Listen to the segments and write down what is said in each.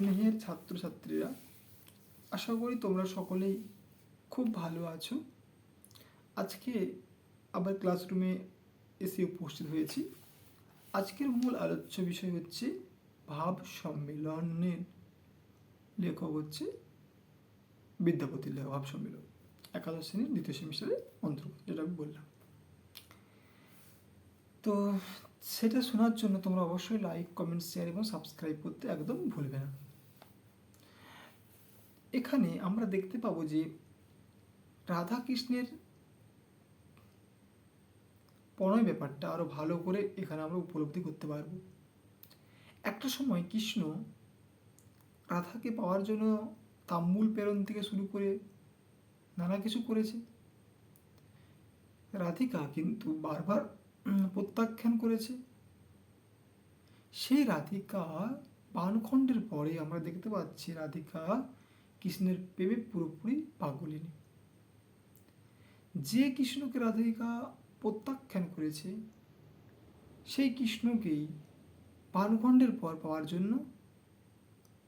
স্নেহের ছাত্রছাত্রীরা, আশা করি তোমরা সকলেই খুব ভালো আছো। আজকে আবার ক্লাসরুমে এসে উপস্থিত হয়েছি। আজকের মূল আলোচ্য বিষয় হচ্ছে ভাব সম্মেলনের। লেখক হচ্ছে বিদ্যাপতির লেখক, ভাব সম্মেলন। একাদশ শ্রেণির দ্বিতীয় সেমিস্টারের অন্তর্গত, যেটা আমি বললাম। তো সেটা শোনার জন্য তোমরা অবশ্যই লাইক কমেন্ট শেয়ার এবং সাবস্ক্রাইব করতে একদম ভুলবে না। এখানে আমরা দেখতে পাবো যে রাধা কৃষ্ণের প্রণয় ব্যাপারটা আরও ভালো করে এখানে আমরা উপলব্ধি করতে পারব। একটা সময় কৃষ্ণ রাধাকে পাওয়ার জন্য তাম্বুল প্রেরণ থেকে শুরু করে নানা কিছু করেছে। রাধিকা কিন্তু বারবার প্রত্যাখ্যান করেছে। সেই রাধিকা বানখণ্ডের পরে আমরা দেখতে পাচ্ছি রাধিকা কৃষ্ণের প্রেমে পুরোপুরি পাগলিনী যে কৃষ্ণকে রাধিকা প্রত্যাখ্যান করেছে, সেই কৃষ্ণকেই বানখণ্ডের পর পাওয়ার জন্য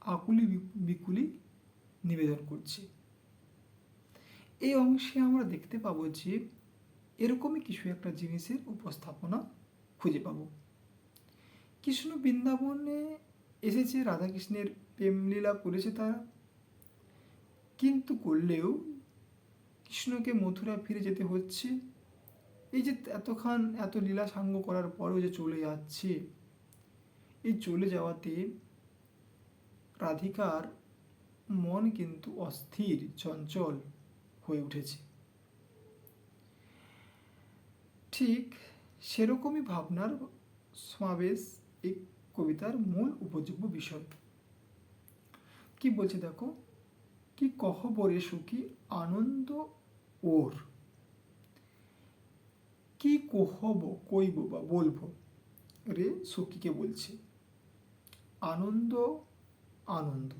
আকুলি বিকুলি নিবেদন করছে। এই অংশে আমরা দেখতে পাবো যে এরকমই কিছু একটা জিনিসের উপস্থাপনা খুঁজে পাবো। কৃষ্ণ বৃন্দাবনে এসেছে, রাধাকৃষ্ণের প্রেমলীলা করেছে তারা। কিন্তু করলেও কৃষ্ণকে মথুরা ফিরে যেতে হচ্ছে। এই যে এতখান, এত লীলা সাঙ্গ করার পরেও যে চলে যাচ্ছে, এই চলে যাওয়াতে রাধিকার মন কিন্তু অস্থির, চঞ্চল হয়ে উঠেছে। ঠিক সেরকমই ভাবনার সমাবেশ এই কবিতার মূল উপযোগ্য বিষয়। কি বলছে দেখো? কি কহবরে সুখী আনন্দ ওর? কি কহব কইব বা, বলব। রে সখীকে বলছে, আনন্দ আনন্দ।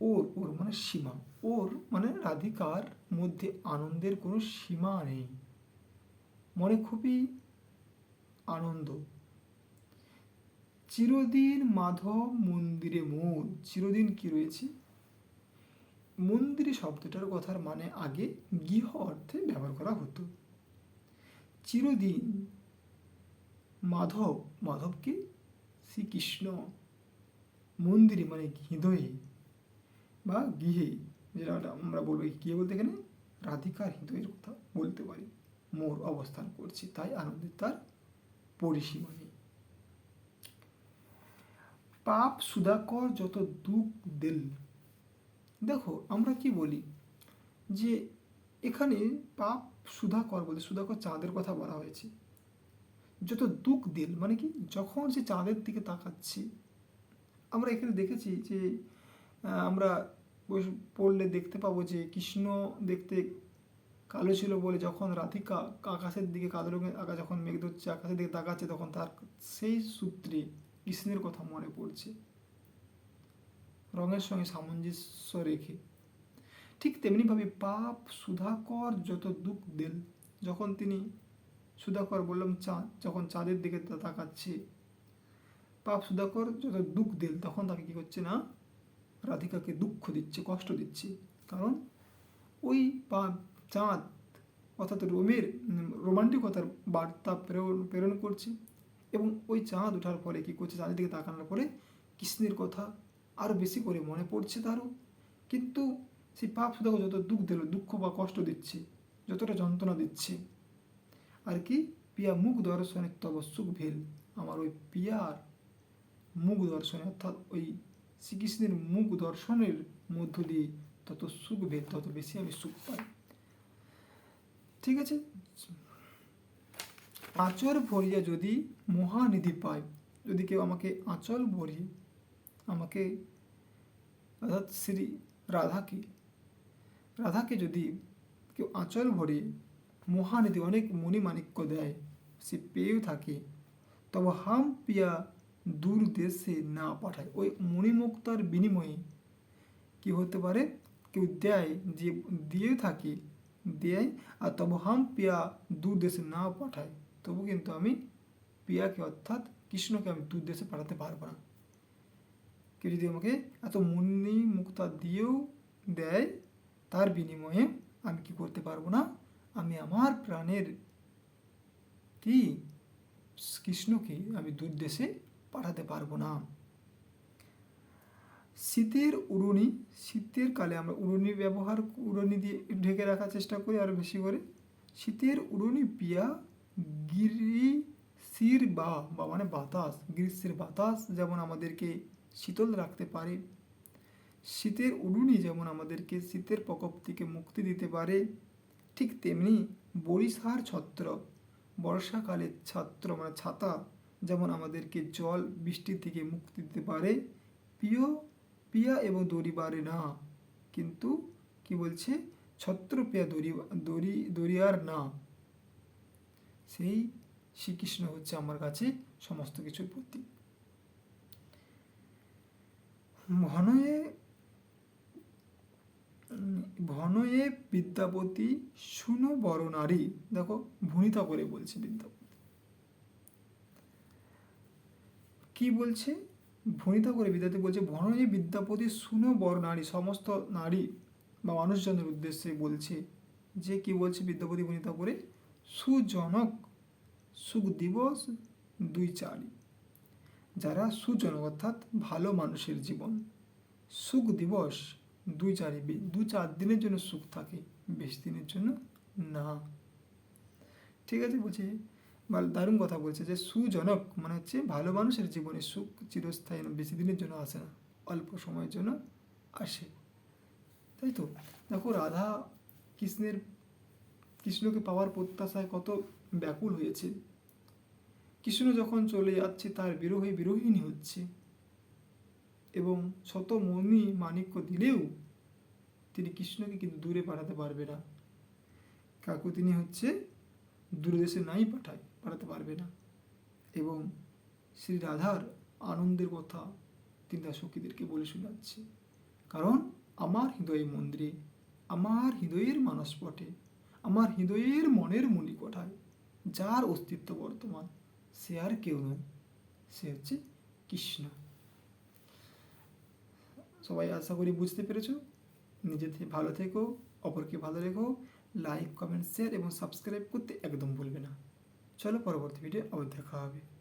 ওর ওর মানে সীমা। ওর মানে রাধিকার মধ্যে আনন্দের কোনো সীমা নেই। মনে খুবই আনন্দ। চিরদিন মাধব মন্দিরে মোর চিরদিন কি রয়েছে? মন্দিরে শব্দটার কথার মানে আগে গৃহ অর্থে ব্যবহার করা হতো। চিরদিন মাধব, মাধবকে শ্রীকৃষ্ণ মন্দিরে মানে হৃদয়ে বা গৃহে যেটা আমরা বলব গৃহে বলতে এখানে রাধিকার হৃদয়ের কথা বলতে পারি। মোর অবস্থান করছে, তাই আনন্দের তার পরিসীমা নেই পাপ সুধাকর যত দুঃখ দিল দেখো, আমরা কি বলি? যে এখানে পাপ সুধাকর বলতে সুধাকর চাঁদের কথা বলা হয়েছে। যত দুঃখ দিল মানে কি? যখন সে চাঁদের দিকে তাকাচ্ছি, আমরা এখানে দেখেছি যে আমরা পড়লে দেখতে পাবো যে কৃষ্ণ দেখতে কালো ছিল বলে যখন রাধিকা আকাশের দিকে, কালো রঙের আকাশ যখন মেঘ ধরছে, আকাশের দিকে তাকাচ্ছে, তখন তার সেই সূত্রে কৃষ্ণের কথা মনে পড়ছে। রঙের সঙ্গে সামঞ্জস্য রেখে। ঠিক তেমনিভাবে পাপ সুধাকর যত দুঃখ দিল যখন তিনি সুধাকর বললাম চাঁদ যখন চাঁদের দিকে তাকাচ্ছে, পাপ সুধাকর যত দুঃখ দিল তখন তাকে কী করছে না, রাধিকাকে দুঃখ দিচ্ছে, কষ্ট দিচ্ছে। কারণ ওই পাপ চাঁদ, অর্থাৎ রোমের রোমান্টিকতার বার্তা প্রেরণ প্রেরণ করছে এবং ওই চাঁদ ওঠার পরে কী করছে, চাঁদের দিকে তাকানোর পরে কৃষ্ণের কথা আরও বেশি করে মনে পড়ছে তারও। কিন্তু সেই পাপ সুদাকে যত দুঃখ দিল, দুঃখ বা কষ্ট দিচ্ছে, যতটা যন্ত্রণা দিচ্ছে। আর কি? পিয়া মুখ দর্শনে তব সুখ ভেল। আমার ওই পিয়ার মুখ দর্শনে, অর্থাৎ ওই শ্রীকৃষ্ণের মুখ দর্শনের মধ্য দিয়ে তত সুখ ভেদ তত বেশি আমি সুখ পাই। ঠিক আছে? আচর ভরিয়া যদি মহানিধি পায়, যদি কেউ আমাকে আঁচল ভরিয়ে আমাকে, অর্থাৎ শ্রী রাধাকে রাধাকে যদি কেউ আঁচল ভরিয়ে মহানিধি অনেক মণিমাণিক্য দেয়, সে পেয়েও থাকে, তবে হাম পিয়া দূর দেশে না পাঠায়। ওই মণিমুক্তার বিনিময়ে কি হতে পারে? কেউ দেয় যে দিয়ে থাকে, দেয়, আর তবু হাম পিয়া দূর দেশে না পাঠায়। তবু কিন্তু আমি পিয়াকে, অর্থাৎ কৃষ্ণকে আমি দূর দেশে পাঠাতে পারব না। কেউ যদি আমাকে এত মুন্নি মুক্তা দিয়েও দেয়, তার বিনিময়ে আমি কি করতে পারব না? আমি আমার প্রাণের কি কৃষ্ণকে আমি দূর দেশে পাঠাতে পারব না। শীতের উড়ুনি, শীতের কালে আমরা উড়ুনি ব্যবহার, উড়ুনি দিয়ে ঢেকে রাখার চেষ্টা করি আরও বেশি করে। শীতের উড়ুনি পিয়া গ্রীষ্মের বা বা মানে বাতাস গ্রীষ্মের বাতাস যেমন আমাদেরকে শীতল রাখতে পারে। শীতের উড়ুনি যেমন আমাদেরকে শীতের প্রকোপ থেকে মুক্তি দিতে পারে, ঠিক তেমনি বরিশার ছত্র বর্ষাকালের ছাত্র মানে ছাতা যেমন আমাদেরকে জল, বৃষ্টি থেকে মুক্তি দিতে পারে। প্রিয় পিয়া এবং দড়ি বাড়ে না, কিন্তু কি বলছে? ছত্র, পিয়া, দড়ি দড়ি দড়িয়ার না। সেই শ্রীকৃষ্ণ হচ্ছে আমার কাছে সমস্ত কিছুর প্রতীক। ঘনয়ে উম, ঘনয়ে বিদ্যাপতি শুনো বড় নারী। দেখো ভূমিতা করে বলছে বিদ্যাপতি। কি বলছে? ভূমিতা করে বিদ্যাপতি বলছে ঘনয়ে বিদ্যাপতি শুনো বড় নারী। সমস্ত নারী বা মানুষজনের উদ্দেশ্যে বলছে যে কি বলছে বিদ্যাপতি ভূমিতা করে? সুজনক সুখ দিবস দুই চারি। যারা সুজনক অর্থাৎ ভালো মানুষের জীবন। সুখ দিবস দুই চারি দু চার দিনের জন্য সুখ থাকে, বেশি দিনের জন্য না। ঠিক আছে বলছে দারুণ কথা বলছে যে সুজনক মানে হচ্ছে ভালো মানুষের জীবনে সুখ চিরস্থায়ী বেশি দিনের জন্য আসে না, অল্প সময়ের জন্য আসে। তাই তো? দেখো রাধা কৃষ্ণের, কৃষ্ণকে পাওয়ার প্রত্যাশায় কত ব্যাকুল হয়েছে। কৃষ্ণ যখন চলে যাচ্ছে, তার বিরোহী বিরোহিনী হচ্ছে এবং শত মনি মাণিক্য দিলেও তিনি কৃষ্ণকে কিন্তু দূরে পাঠাতে পারবে না। কাকু তিনি হচ্ছে দূরদেশে নাই পাঠায়, পাঠাতে পারবে না। এবং শ্রী রাধার আনন্দের কথা তিনি তার সখীদেরকে বলে শোনাচ্ছে, কারণ আমার হৃদয় মন্দিরে, আমার হৃদয়ের মানসপটে, আমার হৃদয়ের মনের মণিকোঠায় যার অস্তিত্ব বর্তমান সে আর কেউ নয়। সে হচ্ছে কৃষ্ণ। সবাই আশা করি বুঝতে পেরেছ। নিজে থেকে ভালো থেকো, অপরকে ভালো রেখো। লাইক কমেন্ট শেয়ার এবং সাবস্ক্রাইব করতে একদম ভুলবে না। চলো পরবর্তী ভিডিও আবার দেখা হবে।